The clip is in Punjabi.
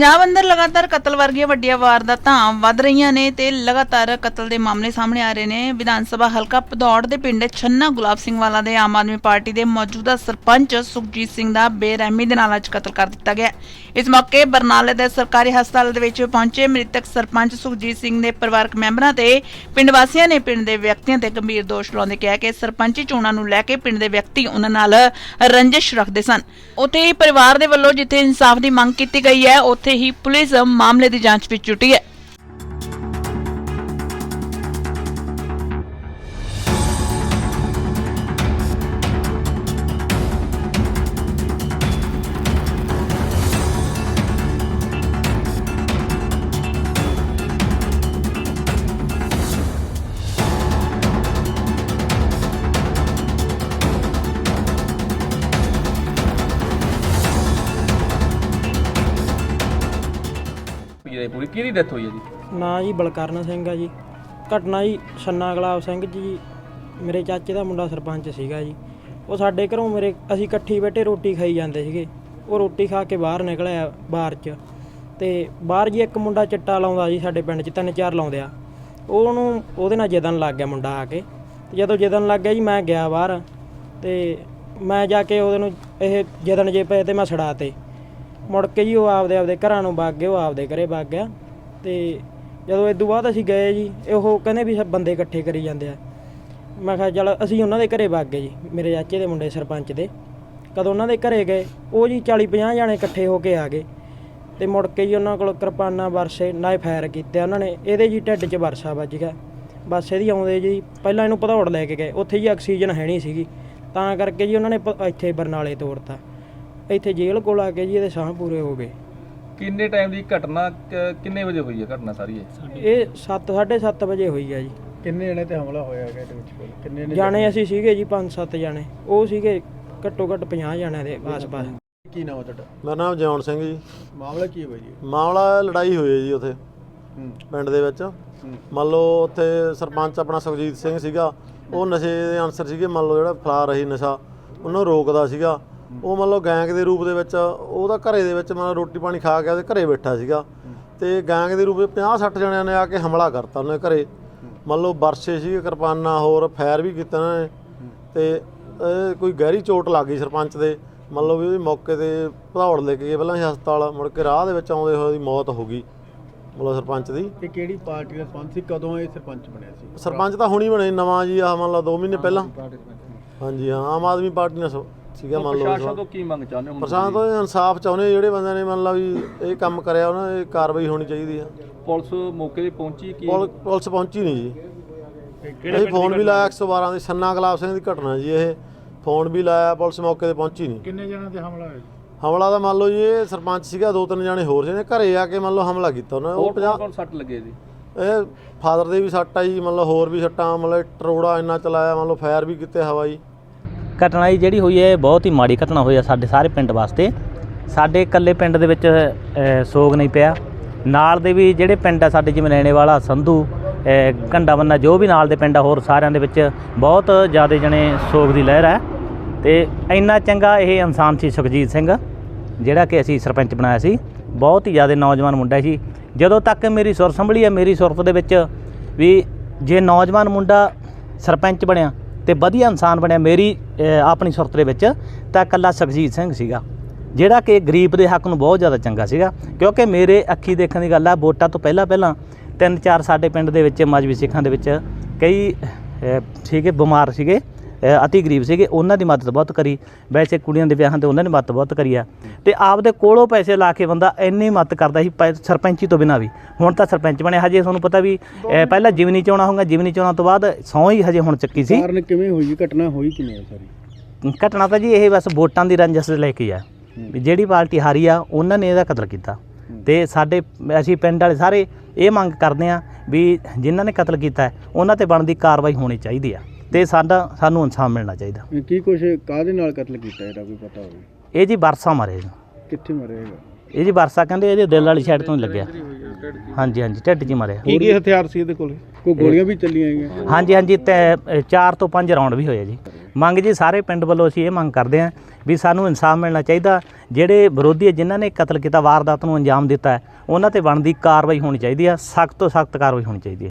ਪੰਜਾਬ ਅੰਦਰ ਲਗਾਤਾਰ ਕਤਲ ਵਰਗੀਆਂ ਵੱਡੀਆਂ ਵਾਰਦਾਤਾਂ ਵੱਧ ਰਹੀਆਂ ਨੇ ਤੇ ਲਗਾਤਾਰ ਕਤਲ ਦੇ ਮਾਮਲੇ ਸਾਹਮਣੇ ਆ ਰਹੇ ਨੇ। ਵਿਧਾਨ ਸਭਾ ਹਲਕਾ ਭਦੌੜ ਦੇ ਪਿੰਡ ਛੰਨਾ ਗੁਲਾਬ ਸਿੰਘ ਵਾਲਾ ਦੇ ਆਮ ਆਦਮੀ ਪਾਰਟੀ ਦੇ ਮੌਜੂਦਾ ਸਰਪੰਚ ਸੁਖਜੀਤ ਸਿੰਘ ਦਾ ਬੇਰਹਿਮੀ ਦੇ ਨਾਲ ਅੱਜ ਕਤਲ ਕਰ ਦਿੱਤਾ ਗਿਆ। ਇਸ ਮੌਕੇ ਬਰਨਾਲੇ ਦੇ ਸਰਕਾਰੀ ਹਸਪਤਾਲ ਦੇ ਵਿੱਚ ਪਹੁੰਚੇ ਮ੍ਰਿਤਕ ਸਰਪੰਚ ਸੁਖਜੀਤ ਸਿੰਘ ਦੇ ਪਰਿਵਾਰਕ ਮੈਂਬਰਾਂ ਤੇ ਪਿੰਡ ਵਾਸੀਆਂ ਨੇ ਪਿੰਡ ਦੇ ਵਿਅਕਤੀਆਂ ਤੇ ਗੰਭੀਰ ਦੋਸ਼ ਲਾਉਂਦੇ ਕਿਹਾ ਕਿ ਸਰਪੰਚੀ ਚੋਣਾਂ ਨੂੰ ਲੈ ਕੇ ਪਿੰਡ ਦੇ ਵਿਅਕਤੀ ਉਹਨਾਂ ਨਾਲ ਰੰਜਿਸ਼ ਰੱਖਦੇ ਸਨ। ਉੱਥੇ ਹੀ ਪਰਿਵਾਰ ਦੇ ਵੱਲੋਂ ਜਿੱਥੇ ਇਨਸਾਫ ਦੀ ਮੰਗ ਕੀਤੀ ਗਈ ਹੈ, ਉੱਥੇ ਹੀ ਪੁਲਿਸ ਮਾਮਲੇ ਦੀ ਜਾਂਚ ਵਿੱਚ ਜੁਟੀ ਹੈ। ਪੀਰੇ ਪੂਰੀ, ਕਿਹਦੀ ਡੈਥ ਹੋਈ ਹੈ ਜੀ? ਨਾਂ ਜੀ, ਬਲਕਰਨ ਸਿੰਘ ਆ ਜੀ। ਘਟਨਾ ਜੀ ਛੰਨਾ ਗੁਲਾਬ ਸਿੰਘ ਜੀ, ਮੇਰੇ ਚਾਚੇ ਦਾ ਮੁੰਡਾ ਸਰਪੰਚ ਸੀਗਾ ਜੀ। ਉਹ ਸਾਡੇ ਘਰੋਂ ਮੇਰੇ, ਅਸੀਂ ਇਕੱਠੀ ਬੈਠੇ ਰੋਟੀ ਖਾਈ ਜਾਂਦੇ ਸੀਗੇ। ਉਹ ਰੋਟੀ ਖਾ ਕੇ ਬਾਹਰ ਨਿਕਲਿਆ ਬਾਹਰ 'ਚ। ਤੇ ਬਾਹਰ ਜੀ ਇੱਕ ਮੁੰਡਾ ਚਿੱਟਾ ਲਾਉਂਦਾ ਜੀ ਸਾਡੇ ਪਿੰਡ 'ਚ, ਤਿੰਨ ਚਾਰ ਲਾਉਂਦੇ ਆ। ਉਹਨੂੰ, ਉਹਦੇ ਨਾਲ ਜਦਨ ਲੱਗ ਗਿਆ ਮੁੰਡਾ ਆ ਕੇ। ਤੇ ਜਦੋਂ ਜਦਨ ਲੱਗ ਗਿਆ ਜੀ, ਮੈਂ ਗਿਆ ਬਾਹਰ। ਤੇ ਮੈਂ ਜਾ ਕੇ ਉਹਦੇ ਨੂੰ, ਇਹ ਜਦਨ ਜੇ ਪਏ ਤੇ ਮੈਂ ਛੜਾਤੇ ਮੁੜ ਕੇ ਜੀ ਉਹ ਆਪਦੇ ਆਪਦੇ ਘਰਾਂ ਨੂੰ ਵਗ ਗਏ ਉਹ ਆਪਦੇ ਘਰੇ ਵਗ ਗਿਆ ਤੇ ਜਦੋਂ ਇਸ ਤੋਂ ਬਾਅਦ ਅਸੀਂ ਗਏ ਜੀ, ਇਹ ਉਹ ਕਹਿੰਦੇ ਵੀ ਸਭ ਬੰਦੇ ਇਕੱਠੇ ਕਰੀ ਜਾਂਦੇ ਆ। ਮੈਂ ਕਿਹਾ ਚਲ ਅਸੀਂ ਉਹਨਾਂ ਦੇ ਘਰੇ ਵਗ ਗਏ ਜੀ, ਮੇਰੇ ਚਾਚੇ ਦੇ ਮੁੰਡੇ ਸਰਪੰਚ ਦੇ। ਕਦੋਂ ਉਹਨਾਂ ਦੇ ਘਰੇ ਗਏ, ਉਹ ਜੀ 40 50 ਜਾਣੇ ਇਕੱਠੇ ਹੋ ਕੇ ਆ ਗਏ। ਤੇ ਮੁੜ ਕੇ ਜੀ ਉਹਨਾਂ ਕੋਲ ਕਿਰਪਾਨਾਂ, ਵਰਸੇ ਨਾਇ ਫਾਇਰ ਕੀਤੇ ਉਹਨਾਂ ਨੇ, ਇਹਦੇ ਜੀ ਢਿੱਡ 'ਚ ਵਰਸਾ ਵੱਜ ਗਿਆ। ਬਸ ਇਹਦੀ ਆਉਂਦੇ ਜੀ, ਪਹਿਲਾਂ ਇਹਨੂੰ ਭਦੌੜ ਲੈ ਕੇ ਗਏ, ਉੱਥੇ ਜੀ ਆਕਸੀਜਨ ਹੈ ਨਹੀਂ ਸੀਗੀ। ਤਾਂ ਕਰਕੇ ਜੀ ਉਹਨਾਂ ਨੇ ਪ- ਇੱਥੇ ਬਰਨਾਲੇ ਤੋੜਤਾ ਇੱਥੇ ਜੇਲ੍ਹ ਕੋਲ ਆ ਕੇ ਜੀ ਇਹਦੇ ਸਾਹ ਪੂਰੇ ਹੋ ਗਏ। ਕਿੰਨੇ ਟਾਈਮ ਦੀ ਘਟਨਾ ਕ- ਕਿੰਨੇ ਵਜੇ ਹੋਈ ਹੈ ਘਟਨਾ ਸਾਰੀ ਇਹ? ਇਹ 7 7:30 ਵਜੇ ਹੋਈ ਆ ਜੀ। ਕਿੰਨੇ ਜਣੇ ਤੇ ਹਮਲਾ ਹੋਇਆ ਹੈਗਾ ਇਹਦੇ ਵਿੱਚ ਕੋਲ? ਕਿੰਨੇ ਨੇ ਜਾਣੇ ਅਸੀਂ ਸੀਗੇ ਜੀ 5-7 ਜਾਣੇ। ਉਹ ਸੀਗੇ ਘੱਟੋ ਘੱਟ 50 ਜਾਣਿਆਂ ਦੇ ਆਸ-ਪਾਸ। ਕੀ ਨਾਮ ਹੈ ਤੁਹਾਡਾ? ਮੇਰਾ ਨਾਮ ਜੌਨ ਸਿੰਘ ਜੀ। ਮਾਮਲਾ ਕੀ ਹੋਇਆ ਜੀ? ਮਾਮਲਾ ਲੜਾਈ ਹੋਈ ਹੈ ਜੀ ਉੱਥੇ ਹੂੰ। ਪਿੰਡ ਦੇ ਵਿੱਚ। ਮੰਨ ਲਓ ਉੱਥੇ ਸਰਪੰਚ ਆਪਣਾ ਸੁਖਜੀਤ ਸਿੰਘ ਸੀਗਾ ਉਹ ਨਸ਼ੇ ਦੇ ਅਨਸਰ ਸੀਗੇ ਮੰਨ ਲਓ ਜਿਹੜਾ ਫਲਾ ਰਹੀ ਨਸ਼ਾ ਉਹਨੂੰ ਰੋਕਦਾ ਸੀਗਾ। ਉਹ ਮੰਨ ਲਓ ਗੈਂਗ ਦੇ ਰੂਪ ਦੇ ਵਿੱਚ ਉਹਦਾ ਘਰੇ ਦੇ ਵਿੱਚ ਮੰਨ ਲਓ ਰੋਟੀ ਪਾਣੀ ਖਾ ਕੇ ਉਹਦੇ ਘਰੇ ਬੈਠਾ ਸੀਗਾ। ਤੇ ਗੈਂਗ ਦੇ ਰੂਪ ਵਿੱਚ 50 60 ਜਣਿਆਂ ਨੇ ਆ ਕੇ ਹਮਲਾ ਕਰਤਾ ਉਹਨੇ ਘਰੇ। ਮੰਨ ਲਓ ਵਰਸੇ ਸੀਗੇ ਕਿਰਪਾਨਾਂ ਹੋਰ ਫਾਇਰ ਵੀ ਕੀਤਾ ਉਹਨਾਂ ਨੇ। ਤੇ ਕੋਈ ਗਹਿਰੀ ਚੋਟ ਲੱਗ ਗਈ ਸਰਪੰਚ ਦੇ। ਮੰਨ ਲਓ ਵੀ ਉਹਦੀ ਮੌਕੇ ਤੇ ਭਦੌੜ ਲੈ ਕੇ ਗਏ ਪਹਿਲਾਂ ਹਸਪਤਾਲ ਮੁੜ ਕੇ ਰਾਹ ਦੇ ਵਿੱਚ ਆਉਂਦੇ ਹੋਏ ਦੀ ਮੌਤ ਹੋ ਗਈ ਮਤਲਬ ਸਰਪੰਚ ਦੀ। ਇਹ ਕਿਹੜੀ ਪਾਰਟੀ ਦਾ ਸਰਪੰਚ ਸੀ? ਕਦੋਂ ਇਹ ਸਰਪੰਚ ਬਣਿਆ ਸੀ? ਸਰਪੰਚ ਤਾਂ ਹੁਣੀ ਬਣੇ ਨਵਾਂ ਜੀ ਆ ਮੰਨ ਲਓ 2 ਮਹੀਨੇ ਪਹਿਲਾਂ। ਹਾਂਜੀ ਹਾਂ ਆਮ ਆਦਮੀ ਪਾਰਟੀ ਨਾਲ ਸ- ਸੀਗਾ ਮੰਨ ਲਓ ਪ੍ਰਸ਼ਾਸਨ ਤੋਂ ਕੀ ਮੰਗ ਚਾਹੁੰਦੇ ਹੋ ਹੁਣ ਪ੍ਰਸ਼ਾਸਨ ਤੋਂ ਇਨਸਾਫ ਚਾਹੁੰਦੇ ਜਿਹੜੇ ਬੰਦਿਆਂ ਨੇ ਮੰਨ ਲਾ ਵੀ ਇਹ ਕੰਮ ਕਰਿਆ ਉਹਨਾਂ ਦੀ ਕਾਰਵਾਈ ਹੋਣੀ ਚਾਹੀਦੀ ਆ। ਪੁਲਿਸ ਮੌਕੇ ਤੇ ਪਹੁੰਚੀ ਕੀ? ਪੁਲ- ਪੁਲਿਸ ਪਹੁੰਚੀ ਨਹੀਂ ਜੀ। ਅਸੀਂ ਫੋਨ ਵੀ ਲਾਇਆ 112 ਦੇ ਸੰਨਾ ਗੁਲਾਬ ਸਿੰਘ ਦੀ ਘਟਨਾ ਜੀ ਇਹ। ਫੋਨ ਵੀ ਲਾਇਆ ਪੁਲਿਸ ਮੌਕੇ ਤੇ ਪਹੁੰਚੀ ਨਹੀਂ। ਕਿੰਨੇ ਜਣਾਂ ਤੇ ਹਮਲਾ ਹੋਇਆ? ਹਮਲਾ ਤਾਂ ਮੰਨ ਲਓ ਜੀ ਇਹ ਸਰਪੰਚ ਸੀਗਾ ਦੋ ਤਿੰਨ ਜਾਣੇ ਹੋਰ ਸੀ ਨੇ ਘਰੇ ਆ ਕੇ ਮੰਨ ਲਓ ਹਮਲਾ ਕੀਤਾ ਉਹਨਾਂ। ਨੇ ਉਹ ਹੋਰ ਕੌਣ 50 ਕੌਣ ਸੱਟ ਲੱਗੇ ਜੀ? ਇਹ ਫਾਦਰ ਦੇ ਵੀ ਸੱਟ ਆਈ ਮੰਨ ਲਓ ਹੋਰ ਵੀ ਸੱਟਾਂ ਮਤਲਬ ਟਰੋੜਾ ਇੰਨਾ ਚਲਾਇਆ ਮੰਨ ਲਓ ਫਾਇਰ ਵੀ ਕੀਤੇ ਹਵਾਈ। ਘਟਨਾ ਜੀ ਜਿਹੜੀ ਹੋਈ ਹੈ ਬਹੁਤ ਹੀ ਮਾੜੀ ਘਟਨਾ ਹੋਈ ਹੈ ਸਾਡੇ ਸਾਰੇ ਪਿੰਡ ਵਾਸਤੇ। ਸਾਡੇ ਇਕੱਲੇ ਪਿੰਡ ਦੇ ਵਿੱਚ ਸੋਗ ਨਹੀਂ ਪਿਆ। ਨਾਲ ਦੇ ਵੀ ਜਿਹੜੇ ਪਿੰਡ ਆ ਸਾਡੇ ਜਿਵੇਂ ਲੈਣੇ ਵਾਲਾ ਸੰਧੂ ਅ, ਘੰਡਾ ਬੰਨਾ ਜੋ ਵੀ ਨਾਲ ਦੇ ਪਿੰਡ ਆ ਹੋਰ ਸਾਰਿਆਂ ਦੇ ਵਿੱਚ ਬਹੁਤ ਜ਼ਿਆਦਾ ਜਣੇ ਸੋਗ ਦੀ ਲਹਿਰ ਹੈ ਤੇ ਇੰਨਾ ਚੰਗਾ ਇਹ ਇਨਸਾਨ ਸੀ ਸੁਖਜੀਤ ਸਿੰਘ ਜਿਹੜਾ ਕਿ ਅਸੀਂ ਸਰਪੰਚ ਬਣਾਇਆ ਸੀ। ਬਹੁਤ ਹੀ ਜ਼ਿਆਦਾ ਨੌਜਵਾਨ ਮੁੰਡਾ ਸੀ। ਜਦੋਂ ਤੱਕ ਮੇਰੀ ਸੁਰ ਸੰਭਲੀ ਹੈ ਮੇਰੀ ਸੁਰਤ ਦੇ ਵਿੱਚ ਵੀ ਜੇ ਨੌਜਵਾਨ ਮੁੰਡਾ ਸਰਪੰਚ ਬਣਿਆ ਤੇ ਵਧੀਆ ਇਨਸਾਨ ਬਣਿਆ ਮੇਰੀ ਆਪਣੀ ਸੁਰਤ ਦੇ ਵਿੱਚ, ਤਾਂ ਇਕੱਲਾ ਸੁਖਜੀਤ ਸਿੰਘ ਸੀਗਾ। ਜਿਹੜਾ ਕਿ ਗਰੀਬ ਦੇ ਹੱਕ ਨੂੰ ਬਹੁਤ ਜ਼ਿਆਦਾ ਚੰਗਾ ਸੀਗਾ, ਕਿਉਂਕਿ ਮੇਰੇ ਅੱਖੀ ਦੇਖਣ ਦੀ ਗੱਲ ਆ, ਵੋਟਾਂ ਤੋਂ ਪਹਿਲਾਂ ਪਹਿਲਾਂ ਤਿੰਨ ਚਾਰ ਸਾਡੇ ਪਿੰਡ ਦੇ ਵਿੱਚ ਮਜਬੀ ਸਿੱਖਾਂ ਦੇ ਵਿੱਚ ਕਈ ਠੀਕ ਸੀਗੇ ਬਿਮਾਰ ਸੀਗੇ। ਅਤੀ ਗਰੀਬ ਸੀਗੇ ਉਹਨਾਂ ਦੀ ਮਦਦ ਬਹੁਤ ਕਰੀ। ਵੈਸੇ ਕੁੜੀਆਂ ਦੇ ਵਿਆਹਾਂ ਤੇ ਉਹਨਾਂ ਨੇ ਮਦਦ ਬਹੁਤ ਕਰੀ ਆ। ਤੇ ਆਪਦੇ ਕੋਲੋਂ ਪੈਸੇ ਲਾ ਕੇ ਬੰਦਾ ਇੰਨੀ ਮਦਦ ਕਰਦਾ ਸੀ ਸਰਪੰਚੀ ਤੋਂ ਬਿਨਾਂ ਵੀ। ਹੁਣ ਤਾਂ ਸਰਪੰਚ ਬਣਿਆ ਹਜੇ ਤੁਹਾਨੂੰ ਪਤਾ ਵੀ ਪਹਿਲਾਂ ਜਿਮਨੀ ਚੋਣਾਂ ਹੋਊਗਾ ਜਿਮਨੀ ਚੋਣਾਂ ਤੋਂ ਬਾਅਦ ਸਹੁੰ ਹੀ ਹਜੇ ਹੁਣ ਚੱਕੀ ਸੀ। ਕਾਰਨ ਕਿਵੇਂ ਹੋਈ ਘਟਨਾ ਹੋਈ ਕਿਵੇਂ ਸਾਰੀ? ਘਟਨਾ ਤਾਂ ਜੀ ਇਹ ਬਸ ਵੋਟਾਂ ਦੀ ਰੰਜਸ ਲੈ ਕੇ ਆ। ਵੀ ਜਿਹੜੀ ਪਾਰਟੀ ਹਾਰੀ ਆ ਉਹਨਾਂ ਨੇ ਇਹਦਾ ਕਤਲ ਕੀਤਾ। ਤੇ ਸਾਡੇ ਅਸੀਂ ਪਿੰਡ ਵਾਲੇ ਸਾਰੇ ਇਹ ਮੰਗ ਕਰਦੇ ਆ ਵੀ ਜਿਨ੍ਹਾਂ ਨੇ ਕਤਲ ਕੀਤਾ ਉਹਨਾਂ ਤੇ ਬਣਦੀ ਕਾਰਵਾਈ ਹੋਣੀ ਚਾਹੀਦੀ ਆ। ਤੇ ਸਾਡਾ ਸਾਨੂੰ ਇਨਸਾਫ ਮਿਲਣਾ ਚਾਹੀਦਾ। ਇਹ ਕੀ ਕੁਛ ਕਾਹਦੇ ਨਾਲ ਕਤਲ ਕੀਤਾ ਇਹਦਾ ਕੋਈ ਪਤਾ ਹੋਵੇ? ਇਹ ਜੀ ਵਰਸਾ ਮਾਰੇ ਜੀ। ਕਿੱਥੇ ਮਰਿਆ ਹੈਗਾ ਇਹ ਜੀ ਵਰਸਾ ਕਹਿੰਦੇ ਇਹਦੇ ਦਿਲ ਵਾਲੀ ਸਾਈਡ ਤੋਂ ਹੀ ਲੱਗਿਆ। ਹਾਂਜੀ ਹਾਂਜੀ ਢਿੱਡ 'ਚ ਹੀ ਮਾਰਿਆ। ਕੀ ਕੀ ਹਥਿਆਰ ਸੀ ਇਹਦੇ ਕੋਲ? ਕੋਈ ਗੋਲੀਆਂ ਵੀ ਚੱਲੀਆਂ ਹੈਗੀਆਂ? ਹਾਂਜੀ ਹਾਂਜੀ ਤੇ 4 ਤੋਂ 5 ਰਾਉਂਡ ਵੀ ਹੋਏ ਜੀ। ਮੰਗ ਜੀ ਸਾਰੇ ਪਿੰਡ ਵੱਲੋਂ ਅਸੀਂ ਇਹ ਮੰਗ ਕਰਦੇ ਹਾਂ ਵੀ ਸਾਨੂੰ ਇਨਸਾਫ ਮਿਲਣਾ ਚਾਹੀਦਾ। ਜਿਹੜੇ ਵਿਰੋਧੀ ਹੈ ਜਿਨ੍ਹਾਂ ਨੇ ਕਤਲ ਕੀਤਾ ਵਾਰਦਾਤ ਨੂੰ ਅੰਜਾਮ ਦਿੱਤਾ ਹੈ ਉਹਨਾਂ ਤੇ ਬਣਦੀ ਕਾਰਵਾਈ ਹੋਣੀ ਚਾਹੀਦੀ ਹੈ ਸਖਤ ਤੋਂ ਸਖਤ ਕਾਰਵਾਈ ਹੋਣੀ ਚਾਹੀਦੀ ਹੈ।